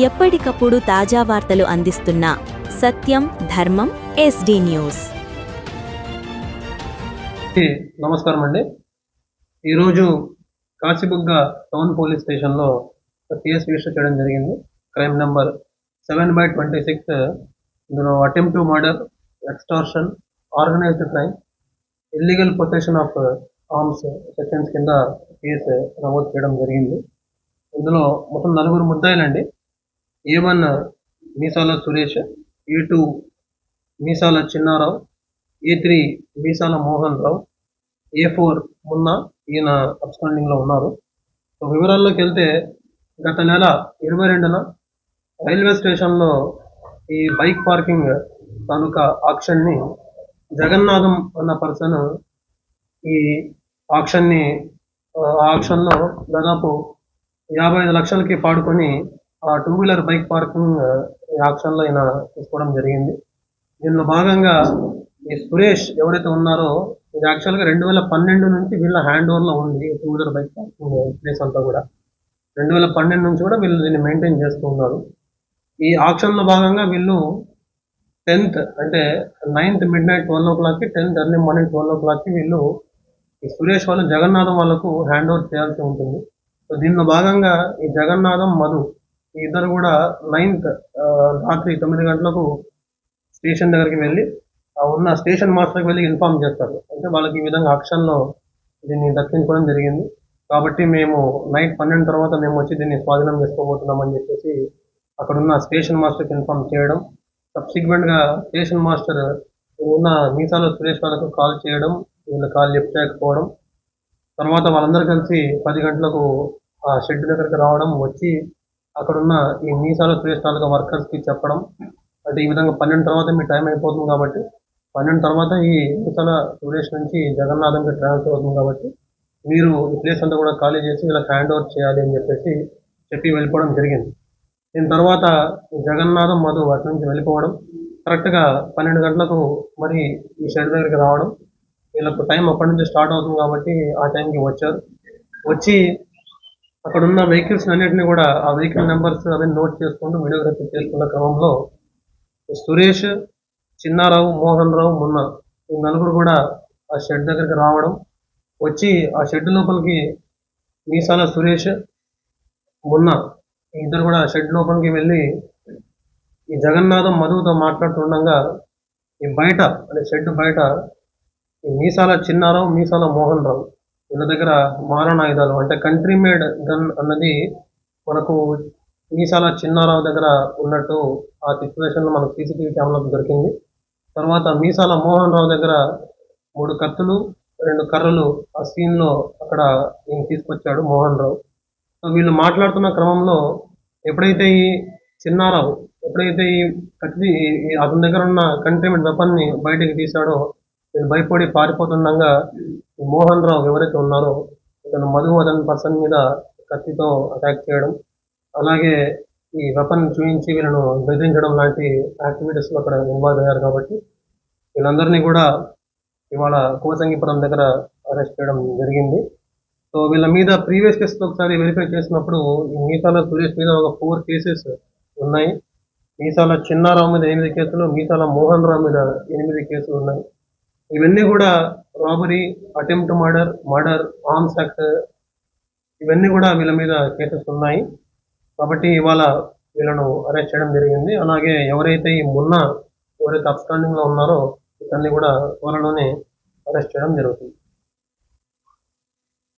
ఎప్పటికప్పుడు తాజా వార్తలు అందిస్తున్న సత్యం ధర్మం ఎస్డి న్యూస్. నమస్కారం అండి. ఈరోజు కాచిబుగ్గ టౌన్ పోలీస్ స్టేషన్లో లో కేసు రిజిస్టర్ చేయడం జరిగింది. Crime number seven by twenty six ఇందులో attempt to murder extortion organised crime illegal possession of arms sections కింద కేసు నమోదు చేయడం జరిగింది. ఇందులో మొత్తం నలుగురు ముద్దాయిలండి. A one Meesala Suresh A two Meesala Chinnarao A three Meesala Mohan Rao A four Munna ఈయన అబ్స్టాండింగ్లో ఉన్నారు. సో వివరాల్లోకి వెళ్తే గత నెల ఇరవై రెండున రైల్వే స్టేషన్లో ఈ బైక్ పార్కింగ్ తాలూకా ఆక్షన్ని జగన్నాథం అన్న పర్సన్ ఈ ఆక్షన్ని ఆ ఆక్షన్లో దాదాపు యాభై ఐదు లక్షలకి పాడుకొని టూ వీలర్ బైక్ పార్కింగ్ ఈ ఈయన తీసుకోవడం జరిగింది. దీనిలో భాగంగా ఈ సురేష్ ఎవరైతే ఉన్నారో ఇది యాక్చువల్గా రెండు వేల పన్నెండు నుంచి వీళ్ళ హ్యాండ్ ఓవర్లో ఉంది two wheeler bike parking place అంతా కూడా. రెండు వేల పన్నెండు నుంచి కూడా వీళ్ళు దీన్ని మెయింటైన్ చేస్తూ ఉన్నారు. ఈ ఆక్షన్లో భాగంగా వీళ్ళు టెన్త్ అంటే నైన్త్ మిడ్ నైట్ ట్వెల్వ్ ఓ క్లాక్కి టెన్త్ ఎర్లీ మార్నింగ్ ట్వెల్వ్ ఓ క్లాక్కి వీళ్ళు ఈ సురేష్ వాళ్ళు జగన్నాథం వాళ్ళకు హ్యాండ్ ఓవర్ చేయాల్సి ఉంటుంది. సో దీనిలో భాగంగా ఈ జగన్నాథం మధు ఇద్దరు కూడా నైన్త్ రాత్రి తొమ్మిది గంటలకు స్టేషన్ దగ్గరికి వెళ్ళి ఆ ఉన్న స్టేషన్ మాస్టర్కి వెళ్ళి ఇన్ఫార్మ్ చేస్తారు. అంటే వాళ్ళకి ఈ విధంగా ఆక్షన్లో దీన్ని దక్కించుకోవడం జరిగింది. కాబట్టి మేము నైట్ పన్నెండు తర్వాత మేము వచ్చి దీన్ని స్వాధీనం చేసుకోబోతున్నామని చెప్పేసి అక్కడున్న స్టేషన్ మాస్టర్కి ఇన్ఫార్మ్ చేయడం సబ్సిక్వెంట్గా స్టేషన్ మాస్టర్ ఉన్న మీసాల సురేష్ వాళ్ళకు కాల్ చేయడం వీళ్ళు కాల్ లిఫ్ట్ చేయకపోవడం తర్వాత వాళ్ళందరూ కలిసి పది గంటలకు ఆ షెడ్ దగ్గరికి రావడం వచ్చి అక్కడున్న ఈ మీసాల సురేష్ తాలూకా వర్కర్స్కి చెప్పడం అంటే ఈ విధంగా పన్నెండు తర్వాత మీ టైం అయిపోతుంది కాబట్టి పన్నెండు తర్వాత ఈ మీసాల సురేష్ నుంచి జగన్నాథంకి ట్రాన్స్ఫర్ అవుతుంది కాబట్టి మీరు ఈ ప్లేస్ అంతా కూడా ఖాళీ చేసి ఇలా హ్యాండ్ ఓవర్ చేయాలి అని చెప్పేసి చెప్పి వెళ్ళిపోవడం జరిగింది. దీని తర్వాత జగన్నాథం మధు అటు నుంచి వెళ్ళిపోవడం కరెక్ట్గా పన్నెండు గంటలకు మరి ఈ షెడ్ దగ్గరికి రావడం వీళ్ళకు టైం అప్పటి నుంచి స్టార్ట్ అవుతుంది కాబట్టి ఆ టైంకి వచ్చారు. వచ్చి అక్కడ ఉన్న వెహికల్స్ అన్నిటిని కూడా ఆ వెహికల్ నెంబర్స్ అవన్నీ నోట్ చేసుకుంటూ వీడియోగ్రఫీ చేసుకున్న క్రమంలో సురేష్ చిన్నారావు మోహన్ రావు మున్న ఈ నలుగురు కూడా ఆ షెడ్ దగ్గరికి రావడం వచ్చి ఆ షెడ్ లోపలికి మీసాల సురేష్ మున్న ఇద్దరు కూడా షెడ్ లోపలికి వెళ్ళి ఈ జగన్నాథం మధువుతో మాట్లాడుతుండగా ఈ బయట అంటే షెడ్ బయట ఈ మీసాల చిన్నారావు మీసాల మోహన్ రావు వీళ్ళ దగ్గర మారణాయుధాలు అంటే కంట్రీ మేడ్ గన్ అన్నది మనకు మీసాల చిన్నారావు దగ్గర ఉన్నట్టు ఆ సిచ్యువేషన్లో మనకు సీసీటీవీ కెమెరాకు దొరికింది. తర్వాత మీసాల మోహన్ రావు దగ్గర మూడు కత్తులు రెండు కర్రలు ఆ సీన్లో అక్కడ ఈయన తీసుకొచ్చాడు మోహన్ రావు. సో వీళ్ళు మాట్లాడుతున్న క్రమంలో ఎప్పుడైతే ఈ చిన్నారావు ఎప్పుడైతే ఈ కత్తి అతని దగ్గర ఉన్న కంటైన్మెంట్ వెపన్ని బయటికి తీశాడో వీళ్ళు భయపడి పారిపోతుండగా మోహన్ రావు ఎవరైతే ఉన్నారో ఇతను మధుమదన్ పర్సన్ మీద కత్తితో అటాక్ చేయడం అలాగే ఈ వెపన్ చూపించి వీళ్ళను బెదిరించడం లాంటి యాక్టివిటీస్లో అక్కడ ఇన్వాల్వ్ అయ్యారు కాబట్టి వీళ్ళందరినీ కూడా ఇవాళ కోసంగిపురం దగ్గర అరెస్ట్ చేయడం జరిగింది. సో వీళ్ళ మీద ప్రీవియస్ కేసులో ఒకసారి వెరిఫై చేసినప్పుడు ఈ మీసాల సురేష్ మీద ఒక ఫోర్ కేసెస్ ఉన్నాయి. మీసాల చిన్నారావు మీద ఎనిమిది కేసులు మీసాల మోహన్ రావు మీద ఎనిమిది కేసులు ఉన్నాయి. ఇవన్నీ కూడా robbery attempt murder murder arms act ఇవన్నీ కూడా వీళ్ళ మీద కేసెస్ ఉన్నాయి. కాబట్టి ఇవాళ వీళ్ళను అరెస్ట్ చేయడం జరిగింది. అలాగే ఎవరైతే ఈ మున్న ఎవరైతే అప్స్టాండింగ్లో ఉన్నారో ఇతన్ని కూడా త్వరలోనే అరెస్ట్ చేయడం జరుగుతుంది.